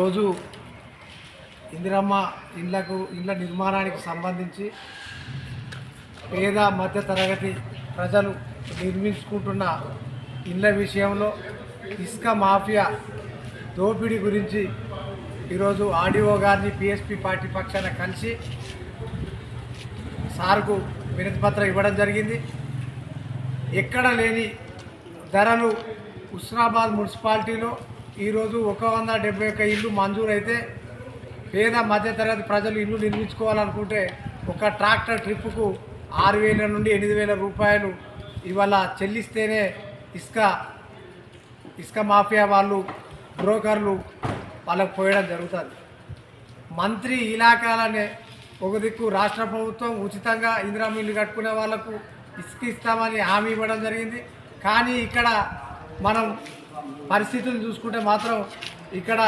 రోజు ఇందిరమ్మ ఇండ్లకు ఇండ్ల నిర్మాణానికి సంబంధించి పేద మధ్య తరగతి ప్రజలు నిర్మించుకుంటున్న ఇళ్ళ విషయంలో ఇసుక మాఫియా దోపిడీ గురించి ఈరోజు ఆర్డీఓ గారిని పిఎస్పి పార్టీ పక్షాన కలిసి సార్కు వినతిపత్రం ఇవ్వడం జరిగింది. ఎక్కడ లేని ధరలు హుస్నాబాద్ మున్సిపాలిటీలో ఈరోజు ఒక వంద డెబ్బై ఒక్క ఇల్లు మంజూరైతే పేద మధ్యతరగతి ప్రజలు ఇల్లు నిర్మించుకోవాలనుకుంటే ఒక ట్రాక్టర్ ట్రిప్పుకు ఆరు వేల నుండి ఎనిమిది వేల రూపాయలు ఇవాళ చెల్లిస్తేనే ఇసుక ఇసుక మాఫియా వాళ్ళు బ్రోకర్లు వాళ్ళకు పోయడం జరుగుతుంది. మంత్రి ఇలాకాలనే ఒక దిక్కు రాష్ట్ర ప్రభుత్వం ఉచితంగా ఇందిరా మిల్లు కట్టుకునే వాళ్ళకు ఇసుక ఇస్తామని హామీ ఇవ్వడం జరిగింది. కానీ ఇక్కడ మనం పరిస్థితులు చూసుకుంటే మాత్రం ఇక్కడ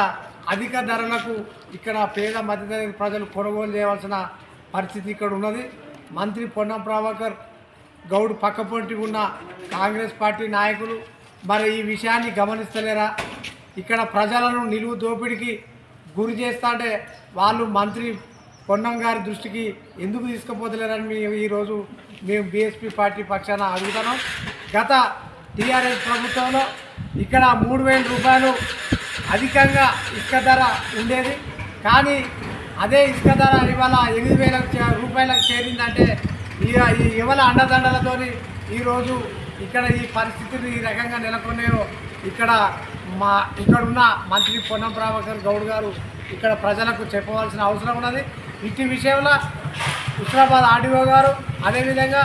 అధిక ధరలకు ఇక్కడ పేద మధ్యతరగతి ప్రజలు కొనుగోలు చేయవలసిన పరిస్థితి ఇక్కడ ఉన్నది. మంత్రి పొన్నం ప్రభాకర్ గౌడ్ పక్కపొంటి ఉన్న కాంగ్రెస్ పార్టీ నాయకులు మరి ఈ విషయాన్ని గమనిస్తలేరా? ఇక్కడ ప్రజలను నిలువు దోపిడికి గురి చేస్తాంటే వాళ్ళు మంత్రి పొన్నం గారి దృష్టికి ఎందుకు తీసుకుపోతలేరని మేము ఈరోజు మేము బీఎస్పీ పార్టీ పక్షాన అడుగుతున్నాం. గత టీఆర్ఎస్ ప్రభుత్వంలో ఇక్కడ మూడు వేల రూపాయలు అధికంగా ఇసుక ధర ఉండేది. కానీ అదే ఇసుక ధర ఇవాళ ఎనిమిది వేల రూపాయలకు చేరిందంటే ఇక ఈ యువల అండదండలతోని ఈరోజు ఇక్కడ ఈ పరిస్థితులు ఈ రకంగా నెలకొన్నాయో ఇక్కడ మా ఇక్కడ ఉన్న మంత్రి పొన్నం ప్రభాకర్ గౌడ్ గారు ఇక్కడ ప్రజలకు చెప్పవలసిన అవసరం ఉన్నది. ఇటు విషయంలో హుస్నాబాద్ ఆర్డీఓ గారు అదేవిధంగా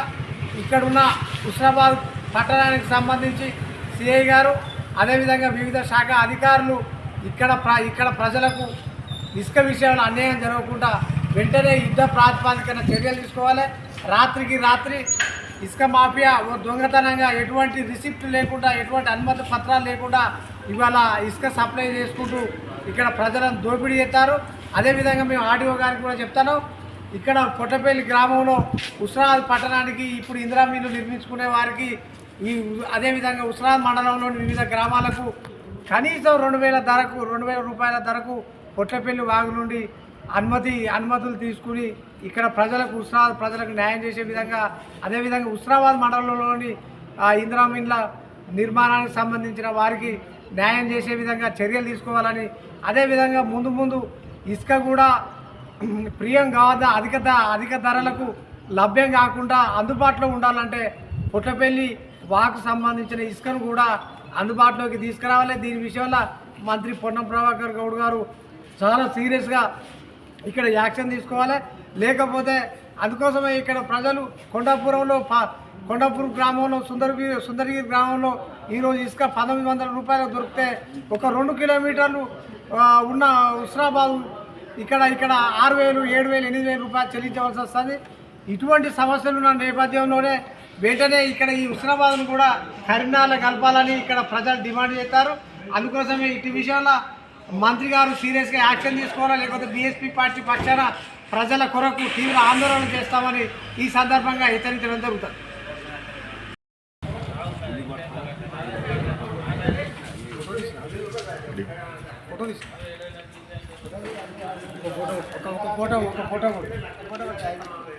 ఇక్కడున్న హుస్నాబాద్ పట్టణానికి సంబంధించి సిఐ గారు అదేవిధంగా వివిధ శాఖ అధికారులు ఇక్కడ ప్ర ఇక్కడ ప్రజలకు ఇసుక విషయంలో అన్యాయం జరగకుండా వెంటనే యుద్ధ ప్రాతిపాదికన చర్యలు తీసుకోవాలి. రాత్రికి రాత్రి ఇసుక మాఫియా ఓ దొంగతనంగా ఎటువంటి రిసిప్ట్ లేకుండా ఎటువంటి అనుమతి పత్రాలు లేకుండా ఇవాళ ఇసుక సప్లై చేసుకుంటూ ఇక్కడ ప్రజలను దోపిడీ చేస్తారు. అదేవిధంగా మేము ఆర్డీఓ గారికి కూడా చెప్తాను ఇక్కడ పొట్టపల్లి గ్రామంలో ఉస్రాద్ పట్టణానికి ఇప్పుడు ఇందిరా మిల్లు నిర్మించుకునే వారికి ఈ అదేవిధంగా ఉస్రాద్ మండలంలోని వివిధ గ్రామాలకు కనీసం రెండు వేల ధరకు రెండు వేల రూపాయల ధరకు పొట్లపల్లి వాగు నుండి అనుమతి అనుమతులు తీసుకుని ఇక్కడ ప్రజలకు ఉస్రాబాద్ ప్రజలకు న్యాయం చేసే విధంగా అదేవిధంగా ఉస్రాబాద్ మండలంలోని ఆ ఇందిరామిన్ల నిర్మాణానికి సంబంధించిన వారికి న్యాయం చేసే విధంగా చర్యలు తీసుకోవాలని అదేవిధంగా ముందు ముందు ఇసుక కూడా ప్రియం కావద్దా అధిక అధిక ధరలకు లభ్యం కాకుండా అందుబాటులో ఉండాలంటే పుట్టపల్లి వాకు సంబంధించిన ఇసుకను కూడా అందుబాటులోకి తీసుకురావాలి. దీని విషయంలో మంత్రి పొన్నం ప్రభాకర్ గౌడ్ గారు చాలా సీరియస్గా ఇక్కడ యాక్షన్ తీసుకోవాలి. లేకపోతే అందుకోసమే ఇక్కడ ప్రజలు కొండాపురంలో కొండాపూర్ గ్రామంలో సుందరగిరి సుందరగిరి గ్రామంలో ఈరోజు ఇసుక పంతొమ్మిది వందల రూపాయలు దొరికితే ఒక రెండు కిలోమీటర్లు ఉన్న హుస్నాబాద్ ఇక్కడ ఇక్కడ ఆరు వేలు ఏడు వేలు ఎనిమిది వేలు రూపాయలు చెల్లించవలసి వస్తుంది. ఇటువంటి సమస్యలు ఉన్న నేపథ్యంలోనే వెంటనే ఇక్కడ ఈ హుస్నాబాద్ను కూడా కరీంనగర్లో కలపాలని ఇక్కడ ప్రజలు డిమాండ్ చేస్తారు. అందుకోసమే ఇటు విషయంలో మంత్రి గారు సీరియస్గా యాక్షన్ తీసుకోవాలా లేకపోతే బీఎస్పీ పార్టీ పక్షాన ప్రజల కొరకు తీవ్ర ఆందోళన చేస్తామని ఈ సందర్భంగా హెచ్చరించడం జరుగుతుంది. ఫోటో ఒక ఫోటో ఒక ఫోటో ఒక ఫోటో ఒక ఒక ఫోటో ఫోటో.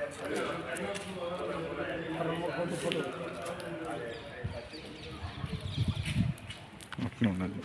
అట్లా ఉన్నది.